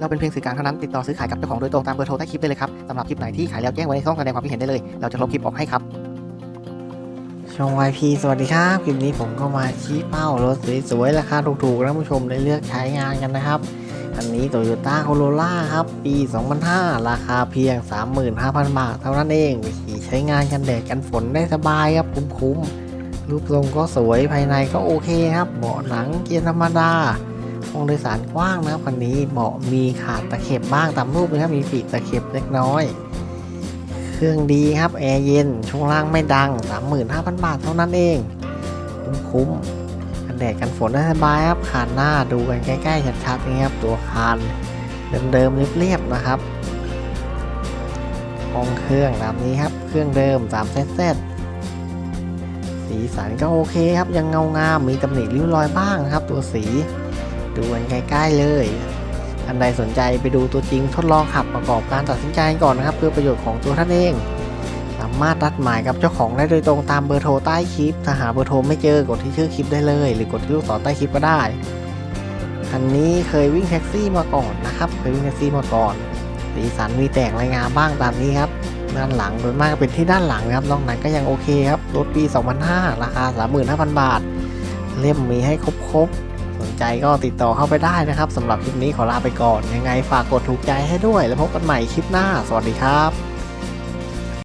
เราเป็นเพียงสื่อกลางเท่านั้นติดต่อซื้อขายกับเจ้าของโดยตรงตามเบอร์โทรใต้คลิปได้เลยครับสำหรับคลิปไหนที่ขายแล้วแจ้งไว้ในช่องแสดงความคิดเห็นได้เลย เราจะลบคลิปออกให้ครับช่อง YP สวัสดีครับคลิปนี้ผมก็มาชี้เป้ารถสวยๆราคาถูกๆนะผู้ชมได้เลือกใช้งานกันนะครับอันนี้ Toyota Corolla ครับ ปี 2005 ราคาเพียง 35,000 บาท เท่านั้นเองวิธีใช้งานกันแดดกันฝนได้สบายครับคุ้มๆรูปทรงก็สวยภายในก็โอเคครับ เบาะหนังเกียร์ธรรมดา ห้องโดยสารกว้างนะครับคันนี้เบาะมีขาดตะเข็บบ้างตามรูปนะครับมีปีกตะเข็บเล็กน้อย เครื่องดีครับแอร์เย็นช่วงล่างไม่ดัง 35,000 บาทเท่านั้นเอง คุ้มๆกันแดดกันฝนได้สบายครับคานหน้าดูกันใกล้ๆชัดๆนี่ครับตัวคานเดิมๆเรียบๆนะครับห้องเครื่องแบบนี้ครับเครื่องเดิม3เซตเซตสีสันก็โอเคครับยังเงางามมีตำหนิริ้วรอยบ้างนะครับ ตัวสี ดูกันใกล้ๆเลยท่านใดสนใจไปดูตัวจริงทดลองขับประกอบการตัดสินใจก่อนนะครับ เพื่อประโยชน์ของตัวท่านเอง สามารถนัดหมายกับเจ้าของได้โดยตรงตามเบอร์โทรใต้คลิป ถ้าหาเบอร์โทรไม่เจอกดที่ชื่อคลิปได้เลย หรือกดที่ลูกศรใต้คลิปก็ได้คันนี้เคยวิ่งแท็กซี่มาก่อนนะครับ เคยวิ่งแท็กซี่มาก่อนสีสันมีแตกรายงานบ้างตามนี้ครับด้านหลังโดยมากเป็นที่ด้านหลังนะครับนอกนั้นก็ยังโอเคครับรถปี 2005 ราคา 35,000 บาท เล่มมีให้ครบๆ สนใจก็ติดต่อเข้าไปได้นะครับสำหรับคลิปนี้ขอลาไปก่อน ยังไงฝากกดถูกใจให้ด้วย แล้วพบกันใหม่คลิปหน้า สวัสดีครับ